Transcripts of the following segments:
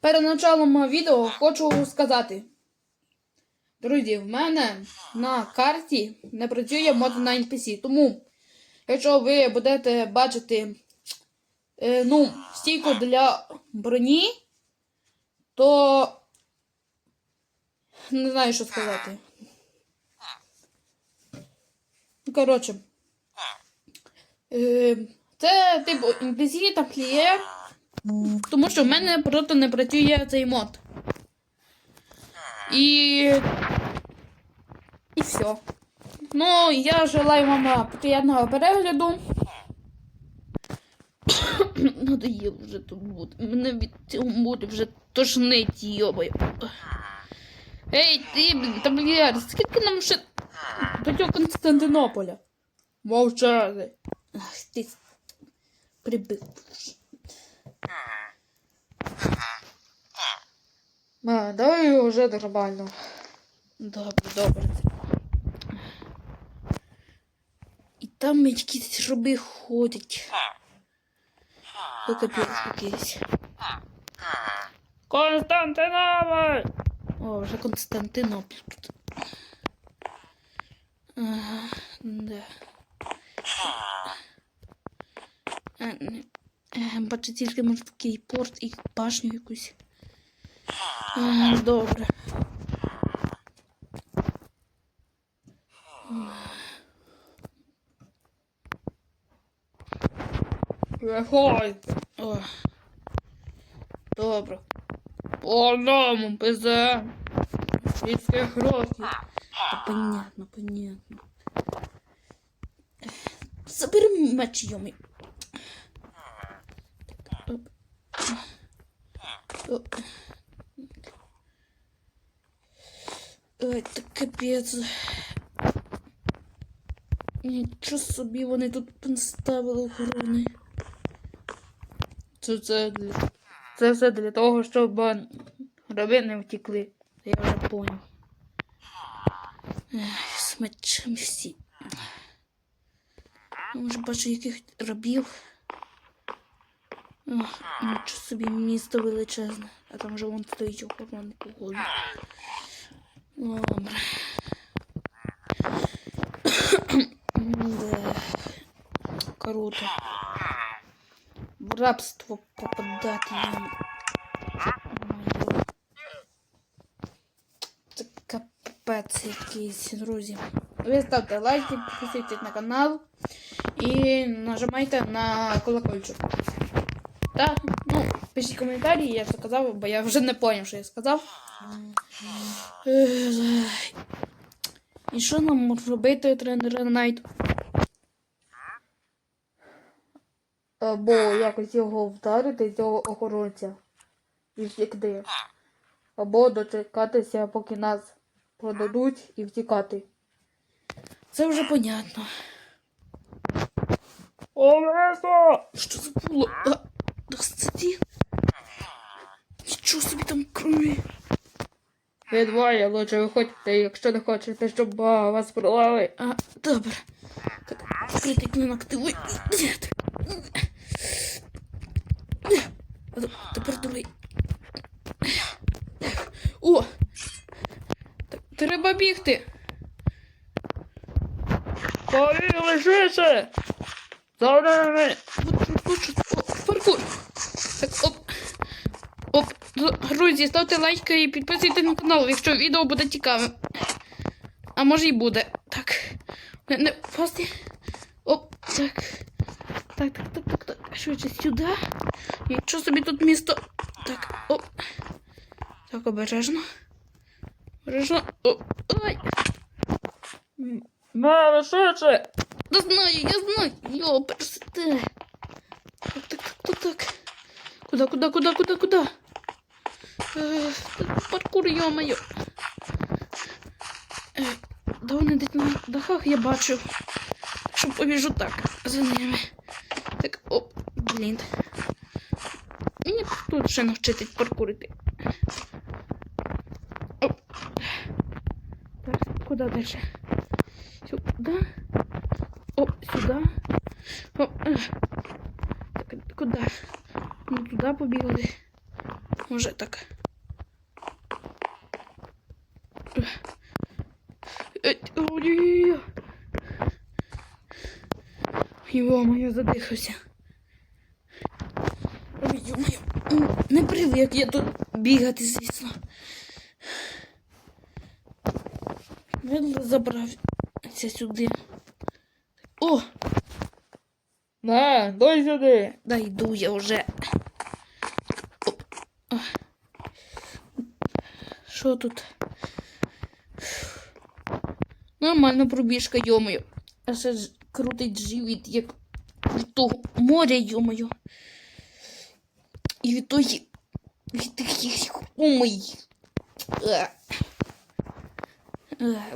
Перед началом відео хочу сказати. Друзі, в мене на карті не працює мод на NPC. Тому, якщо ви будете бачити е, ну, стійку для броні, то не знаю, що сказати. Коротше. Е, це типу NPC тамплієр. Тому що в мене просто не працює цей мод. І. І все. Ну, я желаю вам приємного перегляду. Надоїло вже тут бути. Мене від цього буде вже тошнить, йобаю. Ей, ти, блін, тамплієр, скільки нам ще до цього Константинополя? Мовчати. Ах, ти прибив. А, давай вже нормально. Добре, добре. І там якісь роби ходять. О, капець якийсь. Константинополь! О, вже Константинополь тут. Ага, да. Е, не- Бачу тільки може такий порт і башню якусь. Ага, добре. Виходь. Добре. По одному пизде. Від всіх років. Та понятно, понятно. Забери меч, йоми. Так, оп. Оп. Ой, так капець. Нічого собі вони тут поставили охорони. Це, це, для- це все для того, щоб е, раби не втекли. Я вже поняв. Мечем всі. Може, бачу, яких рабів. Нічого собі місто величезне. А там же вон стоїть охорона погоди. Добре. Да. Круто. В рабство попадати. Моє. Це капець якийсь, друзі. Ви ставте лайки, підписуйтесь на канал і нажимайте на колокольчик. Так, ну, пишіть коментарі, я все казав, бо я вже не зрозумів, що я сказав. І що нам робити, тренер Найт? Або якось його вдарити, цього охоронця. І втекти. Або дочекатися, поки нас продадуть і втікати. Це вже понятно. Олесо! Що це було? Константин? Нічого собі там крові. Ви двоє лучше виходьте, якщо не хочете, щоб вас продали. А, добре. Критий клин активуй. Тепер другий. О! Треба бігти. Повіли швидше! За ними! О, паркур! Так, оп. Оп, друзі, ставте лайки і підписуйтесь на канал, якщо відео буде цікавим. А може і буде. Так. Не, не фасти. Оп, так. Так, так, так, так, так. Швидше сюди. Нічого собі тут місто. Так, оп. Так, обережно. Обережно. Оп. Ай. Мама, швидше. Да знаю, я знаю. Йо, персите. Так, так, так, так, так. Куда, куда, куда, куда, куда? Йо-моє. Е, Да вони десь на дахах я бачу. Що побіжу так, за ними. Так, оп, блін. Мені тут ще навчитись паркурити. Оп. Так, куди далі? Сюди. Оп, сюди. Оп. е. Так, куди? Ну, туди побігли. Може так. Е, о, ні. Йо-моє, задихався. Ой, йо-моє. Не привик я тут бігати, звісно. Медло забрався сюди. О! Не, дай сюди. Да йду я вже. Що тут? Нормальна пробіжка, йомою. А ще ж крутить живіт, як від того моря, йомою. І від тої. Від таких умий.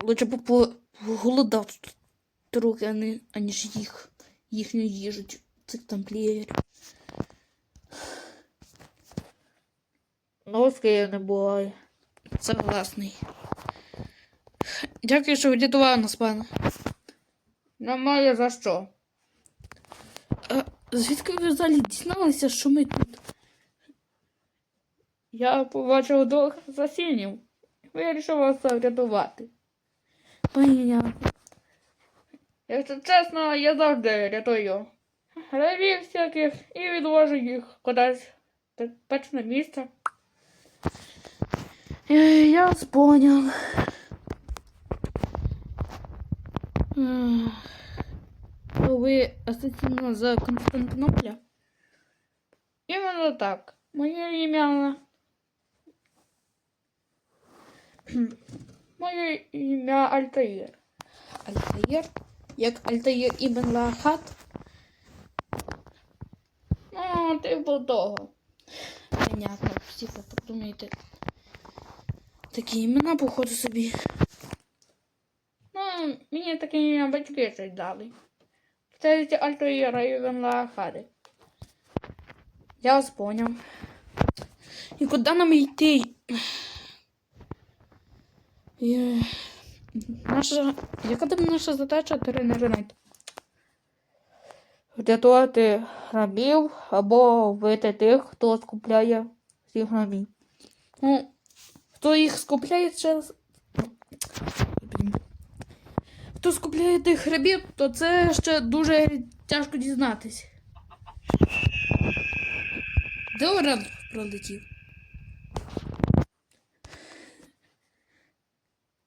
Лучше б поголодав тут трохи, а не, аніж їх, їхню їжу, цих тамплієрів. Носки не буває. Согласний. Дякую, що врятував нас, пане. Немає за що. А, звідки ви взагалі дізналися, що ми тут? Я побачив двох засінів. Вирішив вас врятувати. Понятно. Якщо чесно, я завжди рятую. Гравів всяких і відвожу їх кудись в безпечне місце. Е, Я вас понял. Ах. То ви асоційно за Константинополя? Іменно так. Моє ім'я. Моє ім'я Альтаїр. Альтаєр? Як Альтаєр Ібн Лахат? Ну, типу того. Понятно, всі ви подумаєте. Такі імена, походу собі. Мені таке ім'я батьки щось дали. Це Альтаїра і Венлахади. Я вас понял. І куди нам йти? Е, Наша... Яка там наша задача тренернет? Врятувати грабів або вбити тих, хто скупляє всі грабі. Ну, хто їх скупляє через. Блін. Хто скупляє тих рабів, то це ще дуже тяжко дізнатись. Де Орел пролетів?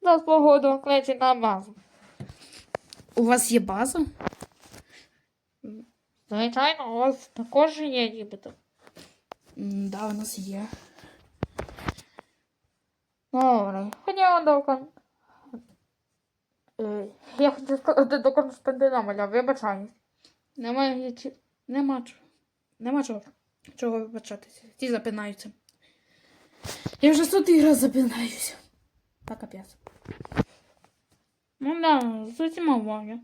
За погоду кличе на базу. У вас є база? Звичайно, у вас також є нібито. Да, у нас є. Добре, ходімо до кон... Е, Я хотів сказати до Константинополя, вибачаюсь. Немає. Нема чого. Нема чого. Чого вибачатися. Ті запинаються. Я вже сотий раз запинаюся. Так, капець. Ну да, з усіма увагу.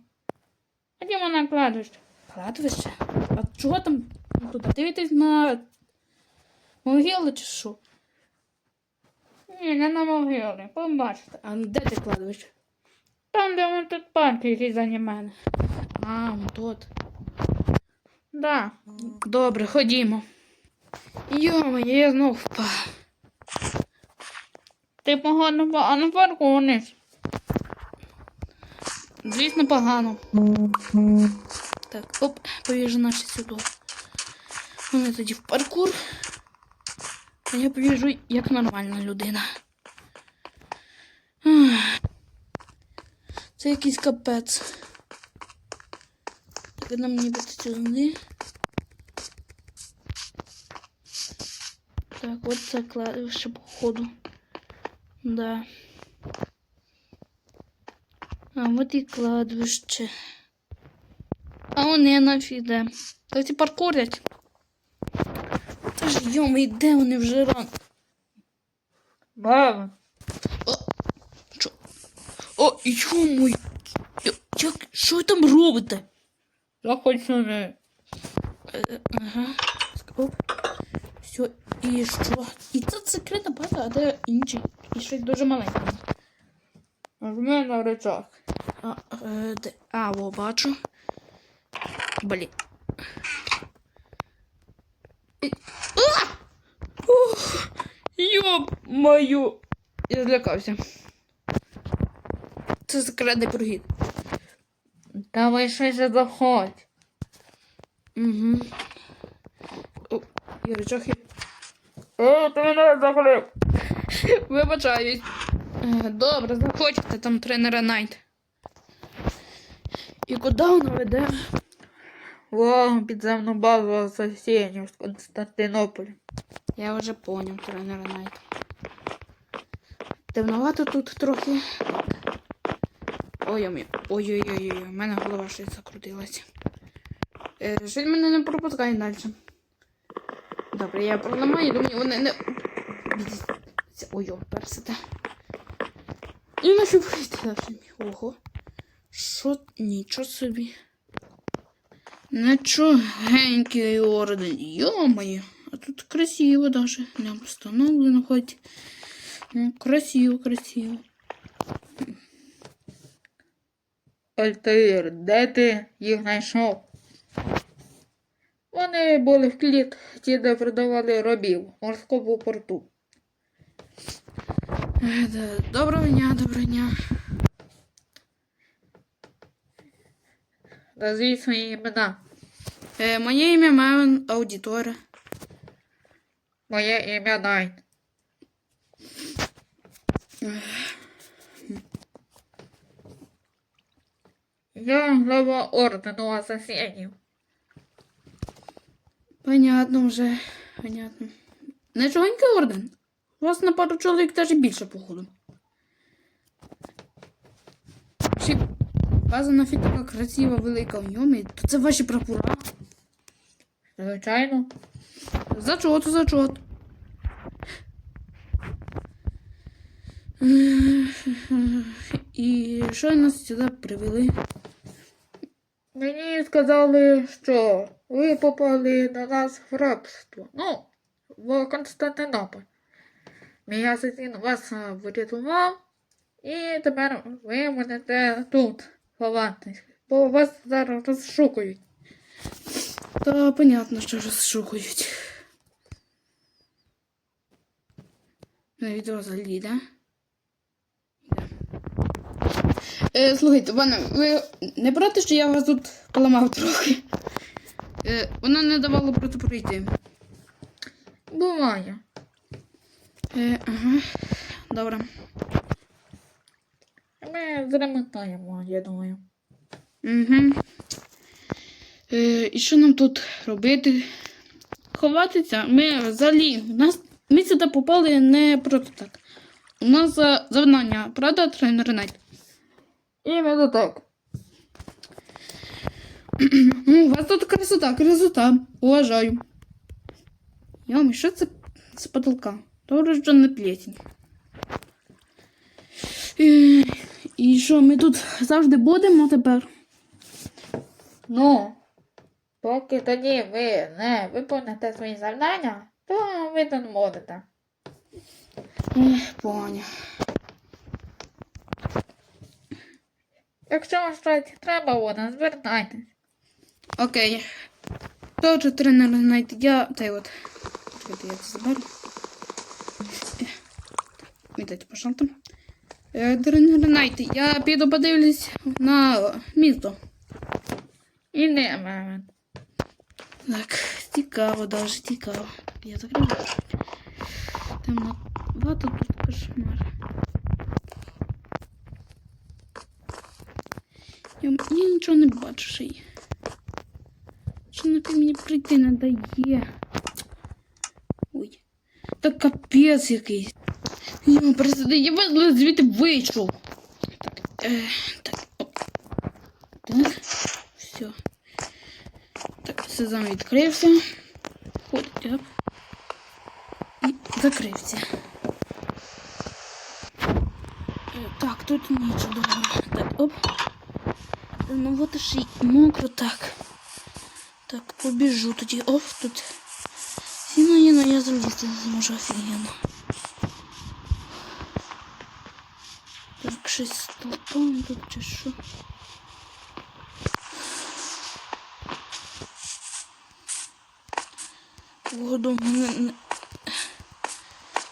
Ходімо на кладовище. Кладовище? А чого там туди? Дивитесь на могили чи що? Ні, не на могилі, побачите. А де ти кладовище? Там, де вон тут парк, який за мене. А, вон тут. Да. Добре, ходімо. Йо-моє, я знов впав. Ти погано, а на парку вниз. Звісно, погано. Так, оп, повіжу наші сюди. Вони тоді в паркур. А я повіжу як нормальна людина. Це якийсь капець. Так, нам мені бути. Так, от це кладовище походу. Да. А от і кладовище. А вони нафіде. Так ці паркурять. Та ж йоми, де вони вже рано? Мама. О, йому. Як, що ви там робите? Заходь сюди. Е, Ага. Оп. Все, і що? І це секретна база, а де інші? І щось дуже маленьке. Нажми на рычаг. А, е, де? А, о, бачу. Блін. Ух! мою. Я злякався. Це секретний прохід. Давай швидше заходь. Угу. О, трохи. О, ти мене закрив. Вибачаюсь. Е, Добре, заходьте там тренера Найт. І куди воно веде? О, підземну базу асасінів з Константинополя. Я вже поняв, тренера Найт. Темновато тут трохи. Ой-ой-ой, ой-ой-ой, у мене голова щось закрутилася. Е, Щось мене не пропускає далі. Добре, я проламаю, думаю, вони не. Це- Ой, о, персите. І на що вийти далі? Ого. Що? Нічого собі. Нічогенький орден. Йо-моє. А тут красиво даже. Нам встановлено хоч. Красиво, красиво. Альтаїр, де ти їх знайшов? Вони були в клітці, де продавали робів в морському порту. Е, Доброго дня, доброго дня. Назвіть свої імена. Е, моє ім'я Мевен Аудітора. Моє ім'я Найт. Я глава ордену асасінів. Понятно вже. Понятно. Нічогенький орден. У вас на пару чоловік теж більше, походу. Ще база нафіг така красива, велика в ньому. То це ваші прапора. Звичайно. Зачот, зачот. І що нас сюди привели? Мені сказали, що ви попали на нас в рабство. Ну, в Константинополь. Мій асасін вас е, врятував, і тепер ви будете тут ховатись, бо вас зараз розшукують. Та понятно, що розшукують. На відео взагалі, да? Е, слухайте, пане, ви не проти, що я вас тут поламав трохи? Е, вона не давала просто пройти. Буває. Е, ага. Добре. Ми зремонтуємо, я думаю. Угу. Е, і що нам тут робити? Ховатися? Ми взагалі. Нас, ми сюди попали не просто так. У нас завдання, правда, тренер Найт? Іменно так. Ну, у вас тут красота, красота. Уважаю. Йоми, що це з потолка? Добре, що не плесень. І, і що, ми тут завжди будемо тепер? Ну, поки тоді ви не виконаєте свої завдання, то ви тут будете. Ех, поняв. Якщо вам щось треба буде, звертайтесь. Окей. Тож тренер Найт, я. Та й от. Чекайте, я це заберу. Віддайте, пожалуйста. Е, Тренер Найт, я піду подивлюсь на місто. І не мамин. Так, цікаво, даже цікаво. Я закрив. Темно. Вато тут кошмар. Я, нічого не бачу. Що на ти мені прийти не дає? Ой. Та капець якийсь. Я просто я везли звідти вийшов. Так, е, так, оп. Так, все. Так, сезам відкрився. Ходить, оп. І закрився. Е, Так, тут нічого. Так, оп. Ну от ще й мокро так. Так, побіжу тоді. Оп, тут. Сіно є, но я залізти не зможу. Так, щось з толпом тут чи що. Мене.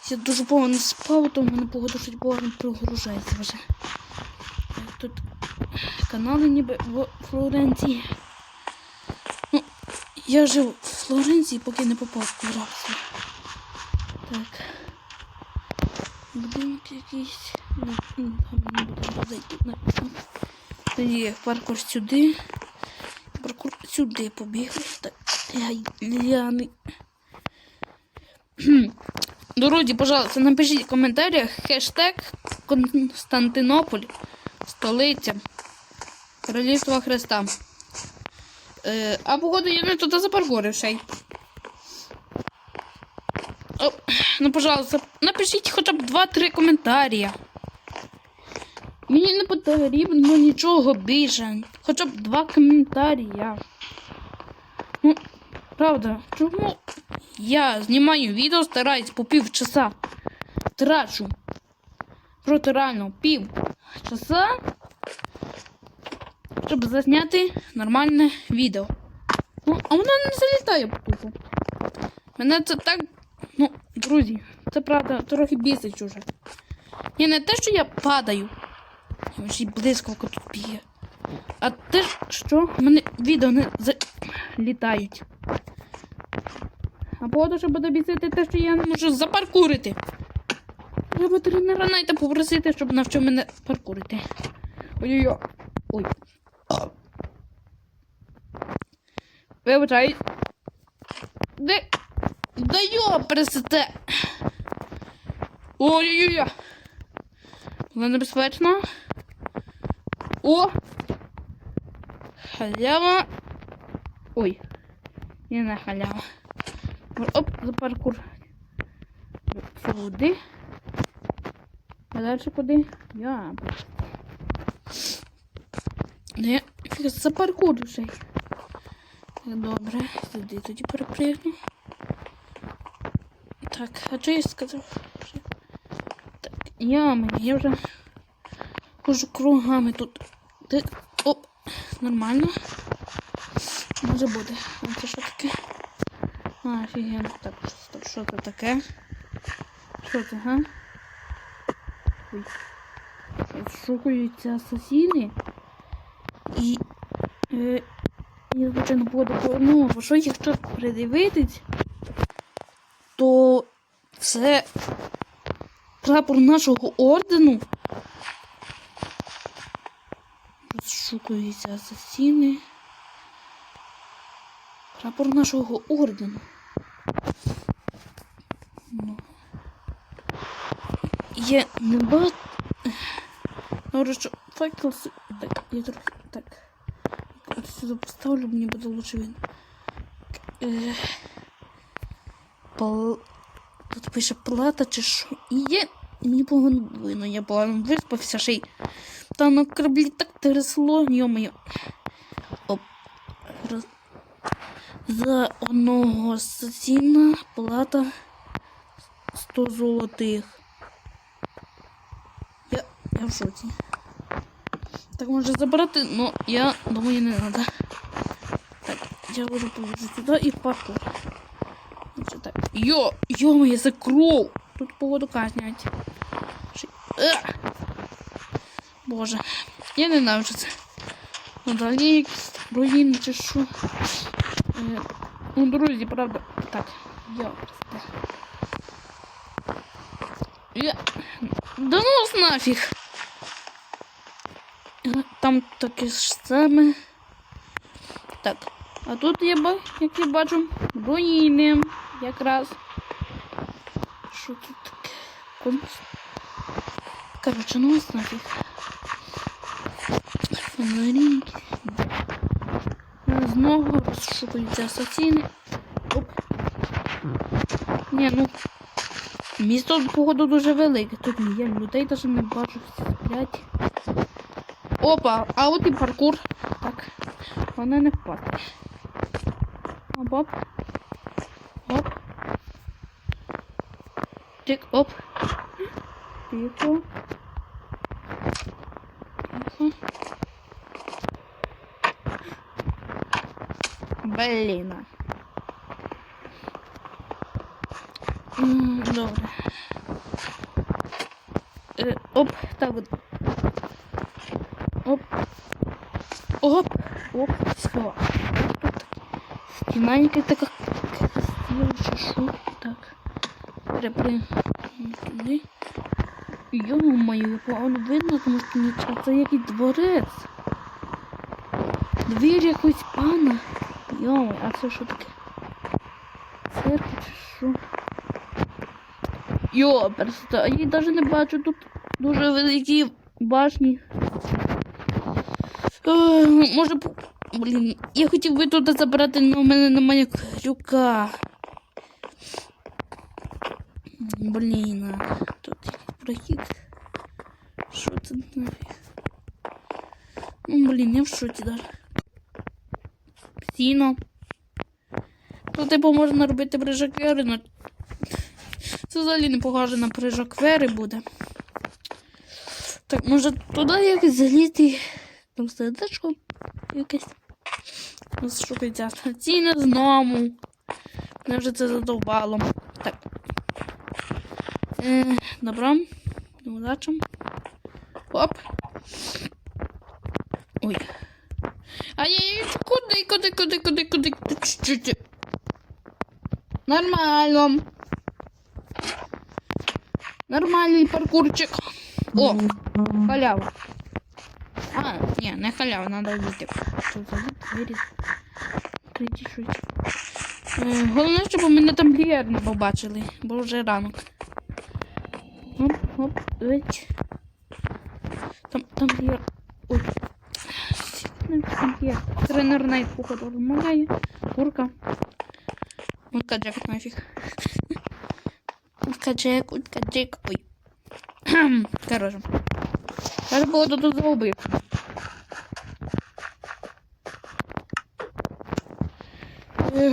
Я дуже погано спав, то в мене погода щось погано прогружається вже. Так, Тут канали ніби в Флоренції. Ну, я жив в Флоренції, поки не попав в рабство. Так. Будинок якийсь. Ну, не будемо зайти на Тоді паркур сюди. Паркур сюди побігли. Так, ляни. Друзі, пожалуйста, напишіть в коментарях хештег Константинополь, столиця Королівства Христа. Е, а погоду я не туди запаркурив. О, ну, пожалуйста, напишіть хоча б 2-3 коментарі. Мені не потрібно нічого більше. Хоча б два коментарі. Ну, правда, чому я знімаю відео, стараюсь по півчаса. Трачу. Проти реально пів часа, щоб засняти нормальне відео. Ну, а воно не залітає тупо. Мене це так. Ну, друзі, це правда трохи бісить уже. І не те, що я падаю. Й блискавка тут б'є. А те, що в мене відео не залітають. А погода, щоб добісити те, що я не можу запаркурити. Треба тренера Найта попросити, щоб навчив мене паркурити. Ой-ой-ой. Ой. Вибачай. Де? Да йопресете. Ой-ой-ой. Воно небезпечно. О! Халява. Ой. Не на халява. Оп, за паркур. Сюди. А далі куди? Я. Не, фіг, за паркур вже. Добре, сюди тоді перепригну. Так, а що я сказав? Так, я мені, я вже хожу кругами тут. Так, оп, нормально. Може буде. А це що таке? А, офігенно. Так, що це таке? Що це, га? Ой. Шукаються асасіни. І. Е, я, звичайно, буду ну, що якщо придивитись, то це прапор нашого ордену. Розшукуються асасіни. Прапор нашого ордену. Ну. Є небагато. Говорю, що. Так, я трохи... Так. От сюди поставлю, мені буде лучше видно. Е, Тут пише плата чи що. І є... Мені погано видно, я погано виспався ще й. Та на кораблі так трясло, йо-моє. Оп. Роз... За одного асасіна плата 100 золотих. Я, я в шоці. Так може забрати, но я думаю не надо. Так, я вже положу сюди і парку. Так. Йо, йо моє, це кров. Тут погоду казнять. Е! Боже, я не знаю, що це. Ну, далі якісь руїни чи. Е, Ну, друзі, правда. Так, я. Я... Да ну нафіг. Е, Там таке ж саме. Так. А тут ба, як я бачу, руїни. Якраз. Що тут таке? Конс... Короче, ну ось нафіг. Фонарі. Знову розшукуються асасіни. Оп. Ні, ну. Місто, походу, дуже велике. Тут я людей навіть не бачу, сплять. Опа, а от і паркур. Так. Вона не впаде. Оп, оп. Оп. Тик, оп. Тихо. Тихо. Блін. Добре. Оп, так от. Оп. Оп. Оп. Все. Тут стіна якась така красива, чи. Так. Перепри. Туди. Йо-моє, погано видно, тому що нічого. Це якийсь дворець. Двір якось пана. Йо, а це що таке? Церква чи що? Йо, просто, я навіть не бачу тут дуже великі башні. Е, може, блін, я хотів би туди забрати, але у мене немає крюка. Блін, а тут прохід. Що це нафіг? Ну, блін, я в шоці даже. Сіно. Тут, типу, можна робити прижаквери, але це взагалі не похоже на прижаквери буде. Так, може туди якось залізти. Там сердечко якесь. Ось Шукається ціни знову. Мене вже це задовбало. Так. Е, добро. Удачі. Оп. Ой. Ай-яй, куди, куди, куди, куди, куди, куди. Нормально. Нормальний паркурчик. О, халява. Не халява, надо йти. Тут заліз, виріз. Кричі швидше. Е, Головне, щоб мене там блієр не побачили, бо вже ранок. Оп, оп, вить. Там, там блієр. Ой. Ну, Там є. Тренер найт, походу, вимагає. Курка. Утка Джек нафіг. Утка Джек, утка Джек. Ой. Короче. Зараз походу тут загубив.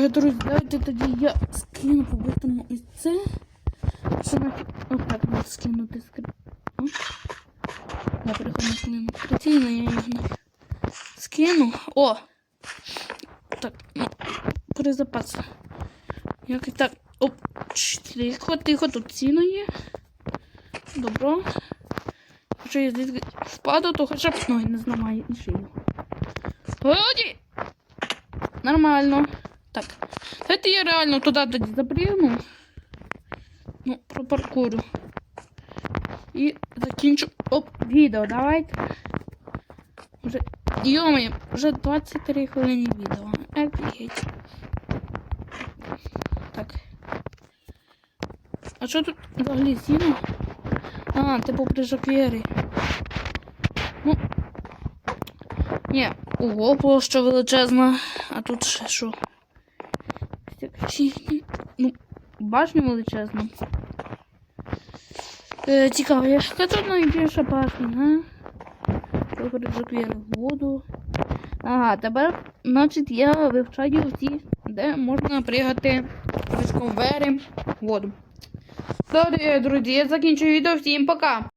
Друзі, давайте тоді я скину побитому і це. Що на... Отак не скинути скрин. Я переходу скину. Традиційно я не скину. О! Так, перезапас. Як і так. Оп, тихо, тихо, тут ціно є. Добро. Якщо я звідки впаду, то хоча б ноги не зламає і шию. Годі! Нормально. Так. Давайте я реально туди запрягну. Ну, пропаркурю. І закінчу. Оп, відео, давайте. Вже, йомає, вже 23 хвилини відео. Офігеть. Так. А що тут взагалі сіно? А, типу прижаквєри. Ну. Ні, ого, площа величезна. А тут ще що? Ну, башня величезна. Е, цікаво, яка тут найбільша башня, а? Прижаквєри в воду. Ага, тепер, значить, я вивчаю всі, де можна пригати з конвери в воду. Добре, друзі, я закінчую відео. Всім пока!